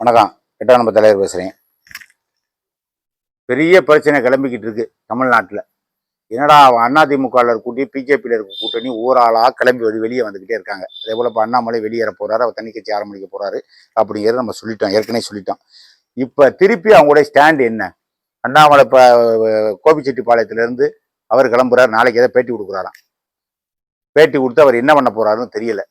வணக்கம். எட்டாம் நம்ம தலைவர் பேசுகிறேன் பெரிய பிரச்சனை கிளம்பிக்கிட்டு இருக்கு தமிழ்நாட்டில். என்னடா அதிமுகவில் கூட்டி பிஜேபியில் இருக்க கூட்டணி ஊராளாக கிளம்பி வெளி வெளியே வந்துக்கிட்டே இருக்காங்க. அதே போல் இப்போ அண்ணாமலை வெளியேற போகிறாரு அவர் தனி கட்சி ஆரம்பிக்க போகிறாரு அப்படிங்கிறத நம்ம சொல்லிட்டோம் ஏற்கனவே சொல்லிட்டோம். இப்போ திருப்பி அவங்களுடைய ஸ்டாண்ட் என்ன? அண்ணாமலை இப்போ கோபிச்செட்டிப்பாளையத்துலேருந்து அவர் கிளம்புறாரு நாளைக்கு எதை பேட்டி கொடுக்குறாராம். பேட்டி கொடுத்து அவர் என்ன பண்ண போகிறாருன்னு தெரியல.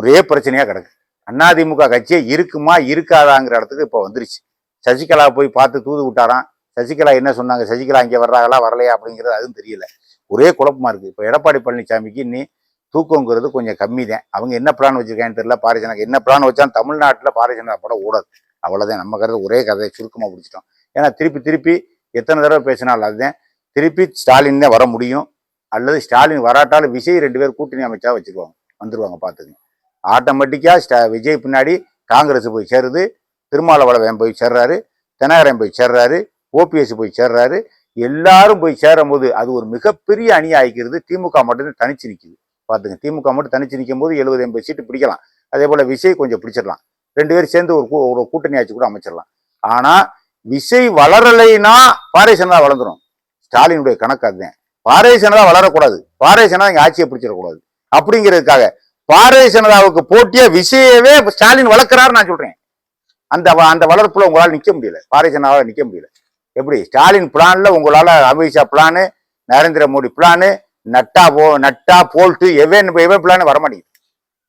ஒரே பிரச்சனையாக கிடக்கு. அதிமுக கட்சியே இருக்குமா இருக்காதாங்கிற இடத்துக்கு இப்போ வந்துருச்சு. சசிகலா போய் பார்த்து தூது விட்டாராம். சசிகலா என்ன சொன்னாங்க? சசிகலா இங்கே வர்றாங்களா வரலையா அப்படிங்கிறது அதுவும் தெரியல. ஒரே குழப்பமா இருக்குது இப்போ எடப்பாடி பழனிசாமிக்கு இன்னி தூக்கங்கிறது கொஞ்சம் கம்மி தான் அவங்க என்ன பிளான் வச்சிருக்காங்கன்னு தெரியல. பாரிஜனக்கு என்ன பிளான் வச்சாலும் தமிழ்நாட்டில் பாரிஜனா படம் ஓடாது. அவ்வளோதான் நம்ம கருது ஒரே கதையை சுருக்கமாக பிடிச்சிட்டோம் ஏன்னா திருப்பி திருப்பி எத்தனை தடவை பேசினாலும் அதுதான். திருப்பி ஸ்டாலின் தான் வர முடியும். அல்லது ஸ்டாலின் வராட்டாலும் விஜய் ரெண்டு பேர் கூட்டணி அமைச்சா வச்சுக்குவாங்க வந்துடுவாங்க பார்த்துங்க ஆட்டோமேட்டிக்காக ஸ்டா விஜய் பின்னாடி காங்கிரஸ் போய் சேருது திருமாவளவன் போய் சேர்றாரு தெனகரன் போய் சேர்றாரு ஓபிஎஸ் போய் சேர்றாரு எல்லாரும் போய் சேரும் போது அது ஒரு மிகப்பெரிய அணி ஆகிக்கிறது திமுக மட்டும்தான் தனிச்சு நிற்குது பார்த்துங்க திமுக மட்டும் தனிச்சு நிற்கும் போது எழுபது எண்பது சீட்டு பிடிக்கலாம். அதே போல் விஜய் கொஞ்சம் பிடிச்சிடலாம். ரெண்டு பேரும் சேர்ந்து ஒரு கூ- ஒரு கூட்டணி ஆட்சி கூட அமைச்சிடலாம். ஆனால் விசை வளரலைன்னா பாரதிய ஜனதா வளர்ந்துடும் ஸ்டாலினுடைய கணக்கு அதுதான். பாரதிய ஜனதா வளரக்கூடாது. பாரதிய ஜனதா இங்கே ஆட்சியை பிடிச்சிடக்கூடாது. அப்படிங்கிறதுக்காக பாரதிய ஜனதாவுக்கு போட்டிய விஷயவே ஸ்டாலின் வளர்க்கிறாரு நான் சொல்றேன். அந்த அந்த வளர்ப்புல உங்களால நிக்க முடியல. பாரதிய ஜனதாவால நிக்க முடியல. எப்படி? ஸ்டாலின் பிளான்ல உங்களால அமித்ஷா பிளானு நரேந்திர மோடி பிளானு நட்டா போ நட்டா போல்ட்டு எவன் எவன் பிளானு வரமாட்டேங்குது.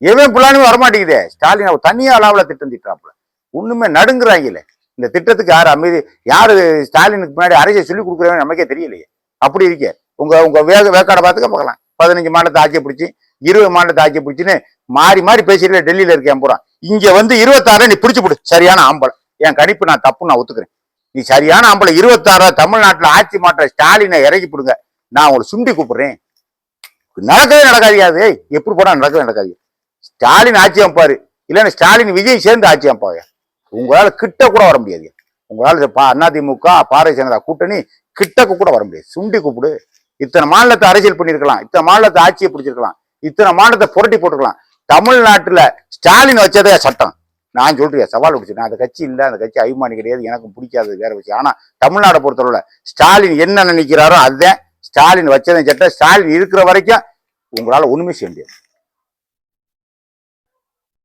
எவன் பிளானும் வரமாட்டேங்குதே. ஸ்டாலின் அவர் தனியாக அளவில் திட்டம் திட்டுறாப்புல. ஒண்ணுமே நடுங்குறாங்கல்ல இந்த திட்டத்துக்கு யார் அமைதி யார் ஸ்டாலினுக்கு முன்னாடி அரசை சொல்லி கொடுக்குறவங்க நமக்கே தெரியலையே. அப்படி இருக்கே. உங்க உங்க வேக வேக்காடை பார்த்துக்க பார்க்கலாம். பதினஞ்சு மாநிலத்தை ஆட்சியை பிடிச்சி இருபது மாநிலத்தை ஆட்சி பிடிச்சின்னு மாறி மாறி பேசிட்டு டெல்லியில இருக்கேன் போறான் இங்க வந்து இருபத்தாறு நீ பிடிச்சு போடு. சரியான ஆம்பளை. என் கணிப்பு நான் தப்பு நான் ஒத்துக்கிறேன். நீ சரியான ஆம்பளை. இருபத்தாறு தமிழ்நாட்டுல ஆட்சி மாற்ற ஸ்டாலினை இறக்கி போடுங்க. நான் உங்களை சுண்டி கூப்பிடுறேன். நடக்கவே நடக்காதியாது எப்படி போனா நடக்கவே நடக்காது ஸ்டாலின் ஆட்சி அமைப்பாரு. இல்லைன்னா ஸ்டாலின் விஜய் சேர்ந்து ஆட்சி அமைப்பாங்க. உங்களால கிட்ட கூட வர முடியாது. உங்களால பா- அதிமுக பாரதிய ஜனதா கூட்டணி கிட்டக்கு கூட வர முடியாது. சுண்டி கூப்பிடு. இத்தனை மாநிலத்தை அரசியல் பண்ணியிருக்கலாம். இத்தனை மாநிலத்தை ஆட்சியை பிடிச்சிருக்கலாம். இத்தனை மாநிலத்தை புரட்டி போட்டுக்கலாம். தமிழ்நாட்டில் ஸ்டாலின் வச்சதே சட்டம். நான் சொல்றேன் சவால் விடுச்சு. நான் அந்த கட்சி இல்லை அந்த கட்சி அபிமானி கிடையாது எனக்கும் பிடிக்காது வேற விஷயம். ஆனால் தமிழ்நாடை பொறுத்தளவுல ஸ்டாலின் என்ன நினைக்கிறாரோ அதுதான் ஸ்டாலின் வச்சதே சட்டம். ஸ்டாலின் இருக்கிற வரைக்கும் உங்களால் ஒன்றுமே செய்ய முடியாது.